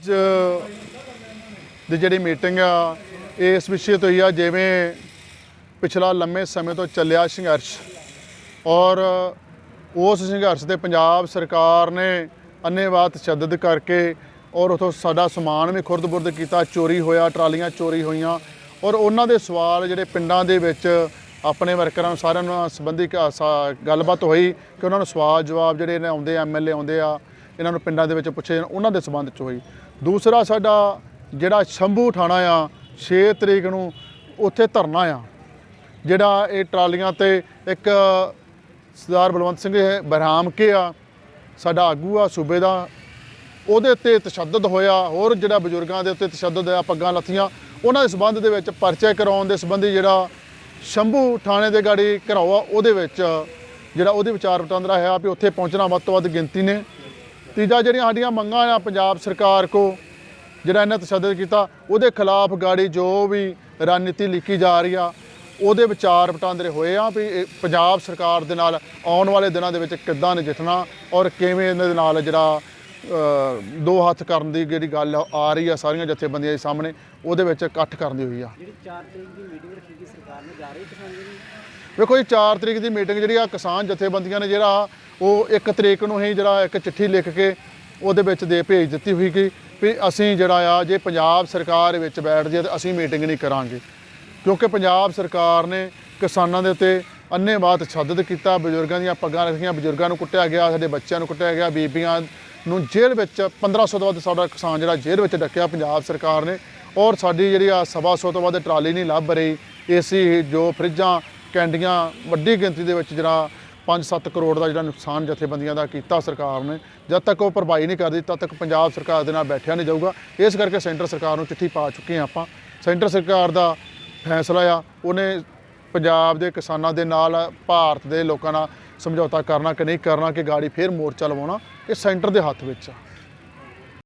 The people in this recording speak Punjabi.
ਅੱਜ, ਦੀ ਜਿਹੜੀ ਮੀਟਿੰਗ ਆ, ਇਹ ਇਸ ਵਿਸ਼ੇ ਤੋਂ ਹੀ ਆ ਜਿਵੇਂ ਪਿਛਲਾ ਲੰਮੇ ਸਮੇਂ ਤੋਂ ਚੱਲਿਆ ਸੰਘਰਸ਼। ਔਰ ਉਸ ਸੰਘਰਸ਼ ਤੇ ਪੰਜਾਬ ਸਰਕਾਰ ਨੇ ਅੰਨ੍ਹੇਵਾਹ ਤਸ਼ੱਦਦ ਕਰਕੇ ਔਰ ਉਥੋਂ ਸਾਡਾ ਸਮਾਨ ਵੀ ਖੁਰਦ-ਬੁਰਦ ਕੀਤਾ, ਚੋਰੀ ਹੋਇਆ, ਟਰਾਲੀਆਂ ਚੋਰੀ ਹੋਈਆਂ। ਔਰ ਉਹਨਾਂ ਦੇ ਸਵਾਲ ਜਿਹੜੇ ਪਿੰਡਾਂ ਦੇ ਵਿੱਚ ਆਪਣੇ ਵਰਕਰਾਂ ਸਾਰਿਆਂ ਨਾਲ ਸੰਬੰਧੀ ਕ- ਸਾ- ਗੱਲਬਾਤ ਹੋਈ ਕਿ ਉਹਨਾਂ ਨੂੰ ਸਵਾਲ ਜਵਾਬ ਜਿਹੜੇ ਨੇ ਆਉਂਦੇ ਐਮਐਲਏ ਆਉਂਦੇ ਆ। ਇਹਨਾਂ ਨੂੰ ਪਿੰਡਾਂ ਦੇ ਵਿੱਚ ਪੁੱਛੇ ਜਾਣ, ਉਹਨਾਂ ਦੇ ਸੰਬੰਧ ਚ ਹੋਈ। ਦੂਸਰਾ ਸਾਡਾ ਜਿਹੜਾ ਸ਼ੰਭੂ ਥਾਣਾ ਆ 6 ਤਰੀਕ ਨੂੰ ਉੱਥੇ ਧਰਨਾ ਆ ਜਿਹੜਾ ਇਹ ਟਰਾਲੀਆਂ ਤੇ ਇੱਕ ਸਰਦਾਰ ਬਲਵੰਤ ਸਿੰਘ ਬਰਹਾਮ ਕੇ ਆ ਸਾਡਾ ਆਗੂ ਆ ਸੂਬੇ ਦਾ ਉਹਦੇ ਉੱਤੇ ਤਸ਼ੱਦਦ ਹੋਇਆ। ਹੋਰ ਜਿਹੜਾ ਬਜ਼ੁਰਗਾਂ ਦੇ ਉੱਤੇ ਤਸ਼ੱਦਦ ਹੋਇਆ ਪੱਗਾਂ ਲੱਥੀਆਂ ਉਹਨਾਂ ਦੇ ਸਬੰਧ ਦੇ ਵਿੱਚ ਪਰਚੇ ਕਰਾਉਣ ਦੇ ਸੰਬੰਧੀ ਜਿਹੜਾ ਸ਼ੰਭੂ ਥਾਣੇ ਦੇ ਗਾੜੀ ਘਰਾਓ ਆ ਉਹਦੇ ਵਿੱਚ ਜਿਹੜਾ ਉਹਦੇ ਵਿਚਾਰ ਵਟਾਂਦਰਾ ਹੈ ਵੀ ਉੱਥੇ ਪਹੁੰਚਣਾ ਵੱਧ ਤੋਂ ਵੱਧ ਗਿਣਤੀ ਨੇ। ਤੀਜਾ ਜਿਹੜੀਆਂ ਸਾਡੀਆਂ ਮੰਗਾਂ ਆ ਪੰਜਾਬ ਸਰਕਾਰ ਕੋ, ਜਿਹੜਾ ਇਹਨਾਂ ਤਸ਼ੱਦਦ ਕੀਤਾ, ਉਹਦੇ ਖਿਲਾਫ ਗਾੜੀ ਜੋ ਵੀ ਰਣਨੀਤੀ ਲਿਖੀ ਜਾ ਰਹੀ ਆ, ਉਹਦੇ ਵਿਚਾਰ ਵਟਾਂਦਰੇ ਹੋਏ ਆ ਵੀ ਇਹ ਪੰਜਾਬ ਸਰਕਾਰ ਦੇ ਨਾਲ ਆਉਣ ਵਾਲੇ ਦਿਨਾਂ ਦੇ ਵਿੱਚ ਕਿੱਦਾਂ ਨਜਿੱਠਣਾ ਔਰ ਕਿਵੇਂ ਇਹਨਾਂ ਦੇ ਨਾਲ ਜਿਹੜਾ ਦੋ ਹੱਥ ਕਰਨ ਦੀ ਜਿਹੜੀ ਗੱਲ ਆ ਰਹੀ ਆ ਸਾਰੀਆਂ ਜਥੇਬੰਦੀਆਂ ਦੇ ਸਾਹਮਣੇ, ਉਹਦੇ ਵਿੱਚ ਇਕੱਠ ਕਰਨ ਦੀ ਹੋਈ ਆ। ਜਿਹੜੀ 4 ਤਰੀਕ ਦੀ ਮੀਟਿੰਗ ਰੱਖੀ ਗਈ ਸਰਕਾਰ ਨੇ, ਜਾ ਰਹੀ ਕਿਸਾਨ ਜੀ? ਵੇਖੋ ਜੀ 4 ਤਰੀਕ ਦੀ ਮੀਟਿੰਗ ਜਿਹੜੀ ਆ ਕਿਸਾਨ ਜਥੇਬੰਦੀਆਂ ਨੇ ਜਿਹੜਾ, ਉਹ 1 ਤਰੀਕ ਨੂੰ ਹੀ ਜਿਹੜਾ ਇੱਕ ਚਿੱਠੀ ਲਿਖ ਕੇ ਉਹਦੇ ਵਿੱਚ ਦੇ ਭੇਜ ਦਿੱਤੀ ਹੋਈ ਕਿ ਵੀ ਅਸੀਂ ਜਿਹੜਾ ਆ, ਜੇ ਪੰਜਾਬ ਸਰਕਾਰ ਵਿੱਚ ਬੈਠ ਜੇ ਤਾਂ ਅਸੀਂ ਮੀਟਿੰਗ ਨਹੀਂ ਕਰਾਂਗੇ। ਕਿਉਂਕਿ ਪੰਜਾਬ ਸਰਕਾਰ ਨੇ ਕਿਸਾਨਾਂ ਦੇ ਉੱਤੇ ਅੰਨ੍ਹੇਵਾਹ ਤਸ਼ੱਦਦ ਕੀਤਾ, ਬਜ਼ੁਰਗਾਂ ਦੀਆਂ ਪੱਗਾਂ ਰੱਖੀਆਂ, ਬਜ਼ੁਰਗਾਂ ਨੂੰ ਕੁੱਟਿਆ ਗਿਆ, ਸਾਡੇ ਬੱਚਿਆਂ ਨੂੰ ਕੁੱਟਿਆ ਗਿਆ, ਬੀਬੀਆਂ ਨੂੰ ਜੇਲ੍ਹ ਵਿੱਚ 1500 ਤੋਂ ਵੱਧ ਸਾਡਾ ਕਿਸਾਨ ਜਿਹੜਾ ਜੇਲ੍ਹ ਵਿੱਚ ਡੱਕਿਆ ਪੰਜਾਬ ਸਰਕਾਰ ਨੇ। ਔਰ ਸਾਡੀ ਜਿਹੜੀ ਆ ਸਵਾ ਸੌ ਤੋਂ ਵੱਧ ਟਰਾਲੀ ਨਹੀਂ ਲੱਭ ਰਹੀ, ਏਸੀ ਜੋ ਫਰਿੱਜਾਂ ਕੈਂਡੀਆਂ ਵੱਡੀ ਗਿਣਤੀ ਦੇ ਵਿੱਚ ਜਿਹੜਾ 5-7 ਕਰੋੜ ਦਾ ਜਿਹੜਾ ਨੁਕਸਾਨ ਜਥੇਬੰਦੀਆਂ ਦਾ ਕੀਤਾ ਸਰਕਾਰ ਨੇ, ਜਦ ਤੱਕ ਉਹ ਭਰਪਾਈ ਨਹੀਂ ਕਰਦੀ, ਤਦ ਤੱਕ ਪੰਜਾਬ ਸਰਕਾਰ ਦੇ ਨਾਲ ਬੈਠਿਆ ਨਹੀਂ ਜਾਊਗਾ। ਇਸ ਕਰਕੇ ਸੈਂਟਰ ਸਰਕਾਰ ਨੂੰ ਚਿੱਠੀ ਪਾ ਚੁੱਕੇ ਹਾਂ ਆਪਾਂ। ਸੈਂਟਰ ਸਰਕਾਰ ਦਾ ਫੈਸਲਾ ਆ, ਉਹਨੇ ਪੰਜਾਬ ਦੇ ਕਿਸਾਨਾਂ ਦੇ ਨਾਲ, ਭਾਰਤ ਦੇ ਲੋਕਾਂ ਨਾਲ ਸਮਝੌਤਾ ਕਰਨਾ ਕਿ ਨਹੀਂ ਕਰਨਾ, ਕਿ ਗਾੜੀ ਫੇਰ ਮੋਰਚਾ ਲਵਾਉਣਾ, ਇਹ ਸੈਂਟਰ ਦੇ ਹੱਥ ਵਿੱਚ ਆ।